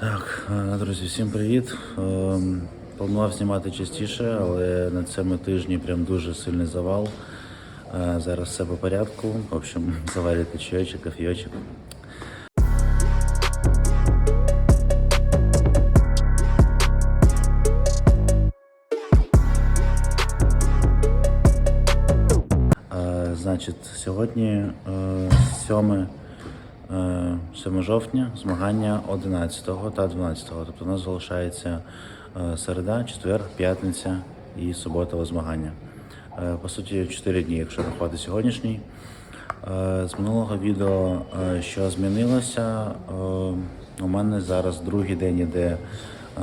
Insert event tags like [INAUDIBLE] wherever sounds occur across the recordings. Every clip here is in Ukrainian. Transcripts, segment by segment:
Так, е, друзі, всім привіт. Ем, Планував знімати частіше, але на цьому тижні прям дуже сильний завал. Е, Зараз все по порядку. В общем, [LAUGHS] заварити чайочок, кофійочок. Е, Значить, сьогодні е, 7, е, 7 жовтня, змагання 11 та 12. Тобто у нас залишається е, середа, четвер, п'ятниця і суботове змагання. Е, По суті, 4 дні, якщо рахувати сьогоднішній. Е, З минулого відео, е, що змінилося, е, у мене зараз другий день іде е,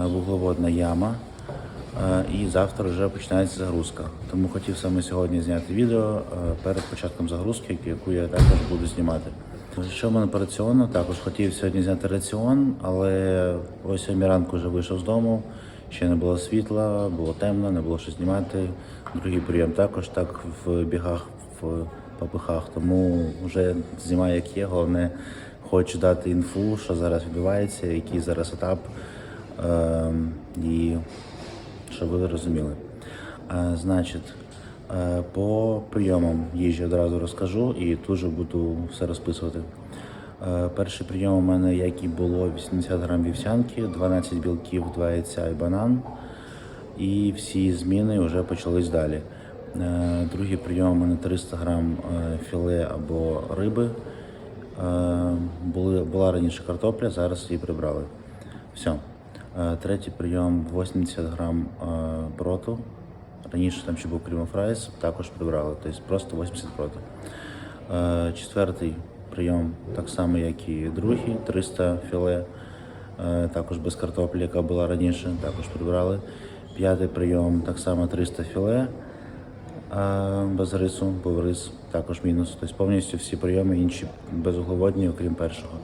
вуглеводна яма. Е, І завтра вже починається загрузка. Тому хотів саме сьогодні зняти відео е, перед початком загрузки, яку я також буду знімати. Що в мене по раціону? Також хотів сьогодні зняти раціон, але о 7 ранку вже вийшов з дому, ще не було світла, було темно, не було що знімати. Другий прийом також так в бігах, в попихах. Тому вже знімаю як є. Головне, хочу дати інфу, що зараз відбувається, який зараз етап. Ем, і щоб ви розуміли. Е, Значить, по прийомам їжі одразу розкажу і тут же буду все розписувати. Е, Перший прийом у мене, як і було, 80 грам вівсянки, 12 білків, 2 яйця і банан. І всі зміни вже почались далі. Е, Другий прийом у мене 300 грам е, філе або риби. Е, була раніше картопля, зараз її прибрали. Все. Е, Третій прийом 80 грам е, броту. Раніше там ще був крім фрайс, також прибрали, тобто просто 80 броту. Е, Четвертий прийом, так само, як і другий, 300 філе, е, також без картоплі, яка була раніше, також прибрали. П'ятий прийом, так само 300 філе, е, без рису, був рис, також мінус. Тобто повністю всі прийоми інші безуглеводні, окрім першого.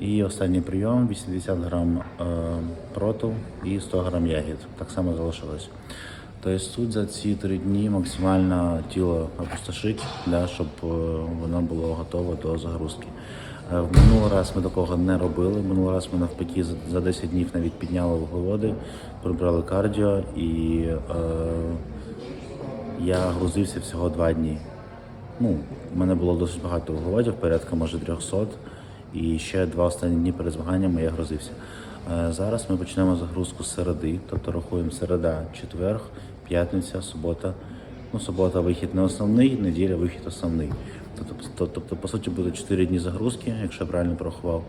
І останній прийом 80 грам проту і 100 грам ягід. Так само залишилось. Тобто тут за ці три дні максимально тіло опустошить, да, щоб е, воно було готове до загрузки. Е, В минулий раз ми такого не робили. Минулий раз ми навпаки за- за 10 днів навіть підняли вуглеводи, прибрали кардіо і е, я грузився всього два дні. Ну, у мене було досить багато вуглеводів, порядка може 300. І ще два останні дні перед змаганнями я грузився. Е, Зараз ми почнемо загрузку середи, тобто рахуємо середа, четверг, п'ятниця, субота. Ну, субота вихід не основний, неділя вихід основний. Тобто, тобто, по суті, буде 4 дні загрузки, якщо я правильно порахував.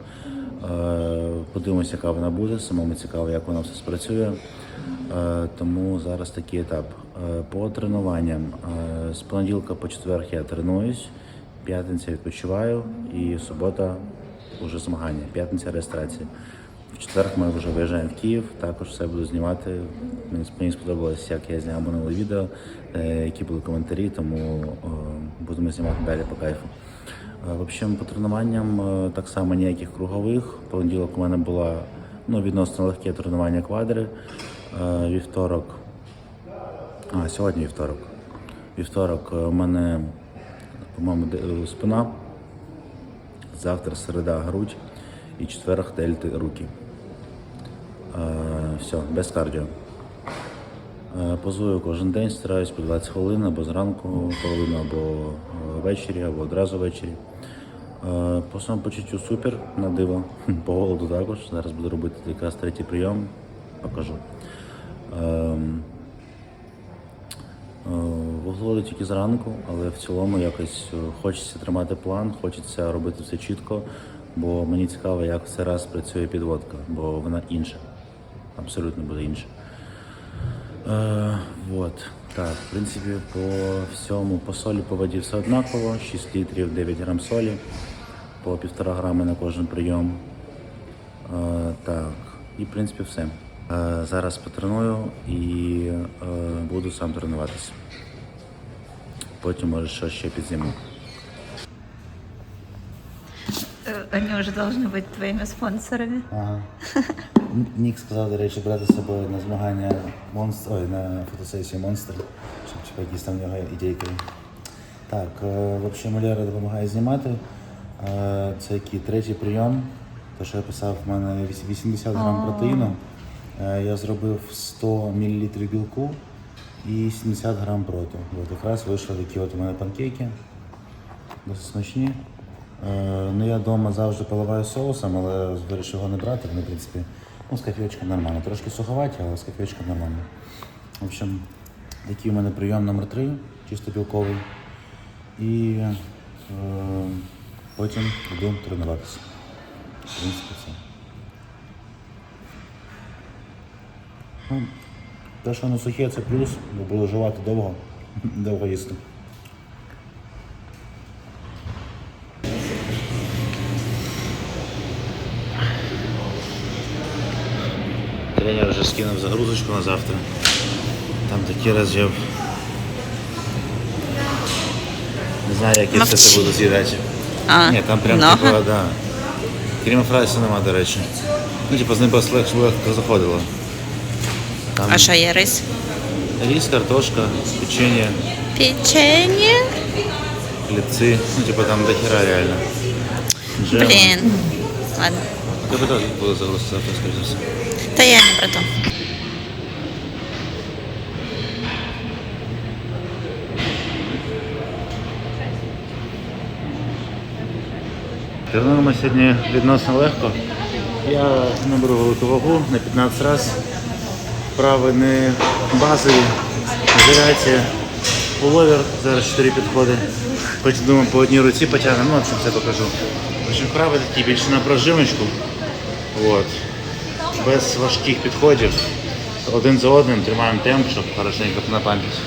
Е, Подивимося, яка вона буде. Самому цікаво, як вона все спрацює. Е, Тому зараз такий етап. Е, По тренуванням з понеділка по четверг я тренуюсь, п'ятниця відпочиваю і субота вже змагання, п'ятниця реєстрація. Четверг ми вже виїжджаємо в Київ, також все буду знімати. Мені, сподобалось, як я зняв минуле відео, е, які були коментарі, тому е, будемо знімати далі по кайфу. Е, В общем, по тренуванням так само ніяких кругових. Понеділок у мене було ну, відносно легке тренування квадри. Вівторок. А, сьогодні вівторок. Вівторок у мене, по-моєму, спина. Завтра середа грудь і четверг дельти руки. Е, все, без кардіо. Е, Позую кожен день, стараюсь по 20 хвилин або зранку, половину або е, ввечері, або одразу ввечері. По самопочуттю супер на диво. По голоду також. Зараз буду робити якраз третій прийом, покажу. Ем, е, тільки зранку, але в цілому якось хочеться тримати план, хочеться робити все чітко, бо мені цікаво, як все раз працює підводка, бо вона інша Абсолютно буде інша. Е, вот. Так, в принципі, по всьому, по солі, по воді все однаково. 6 літрів, 9 грам солі, по 1,5 грами на кожен прийом. Е, так, і в принципі все. Е, зараз потреную і е, буду сам тренуватися. Потім може що ще підзніму. Э, Они уже должны быть твоими спонсорами. Ага. [LAUGHS] Нік сказав, до речі, брати з собою на змагання монстр, ой, на фотосесію монстр, щоб типу, якісь там в нього ідейки. Так, е, в общем, Лера допомагає знімати. Е, Це який третій прийом. те, що я писав, в мене 80 грам протеїну. Е, Я зробив 100 мл білку і 70 грам проту. От якраз вийшли такі от у мене панкейки. Досить смачні. Ну, я вдома завжди поливаю соусом, але вирішив його не брати. В принципі, ну, з кофійочком нормально. Трошки суховаті, але з кофійочком нормально. В общем, такий у мене прийом номер 3 чисто білковий. І е, потім йду тренуватися. В принципі, все. Ну, те, що воно сухе, це плюс, бо було жувати довго, [LAUGHS] довго їсти. Тренер вже скинув загрузочку на завтра. Там такий розжив. Не знаю, як я все це буду з'їдати. А, Ні, там прям много? типу, да. Крім фрайса нема, до речі. Ну, типу, з ним просто легше легко заходило. Там А що є рис? рис, картошка, печенье, Печенье? хлебцы. Ну, типа там до хера реально. Джем. Блін. Ладно. Я загрузка завтра, скорее за все. Та я не про то. Тренуємо сьогодні відносно легко. Я наберу велику вагу на 15 разів. Вправи не базові, ізоляція, пуловер, зараз 4 підходи. Потім думаю, по одній руці потягнемо, ну, общем, все покажу. В общем, вправи такі більше на прожимочку. От. Без важких підходів. Один за одним тримаємо темп, щоб хорошенько напам'ять.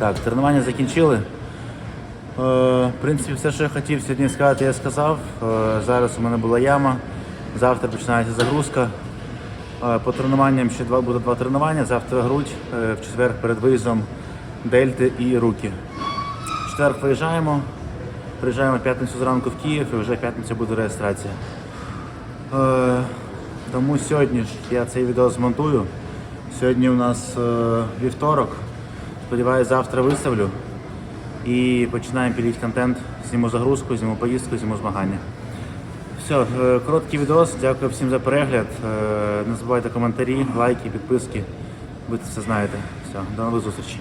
Так, тренування закінчили. Е, в принципі, все, що я хотів сьогодні сказати, я сказав. Е, зараз у мене була яма. Завтра починається загрузка. Е, по тренуванням ще два, буде два тренування. Завтра грудь, е, в четвер перед виїздом дельти і руки. В четвер виїжджаємо. Приїжджаємо в п'ятницю зранку в Київ і вже в п'ятницю буде реєстрація. Е, тому сьогодні ж я цей відео змонтую. Сьогодні у нас е, вівторок. Сподіваюсь, завтра виставлю. І починаємо пілити контент. Зніму загрузку, зніму поїздку, зніму змагання. Все, короткий відос. Дякую всім за перегляд. Е, Не забувайте коментарі, лайки, підписки. Ви це все знаєте. Все, до нових зустрічей.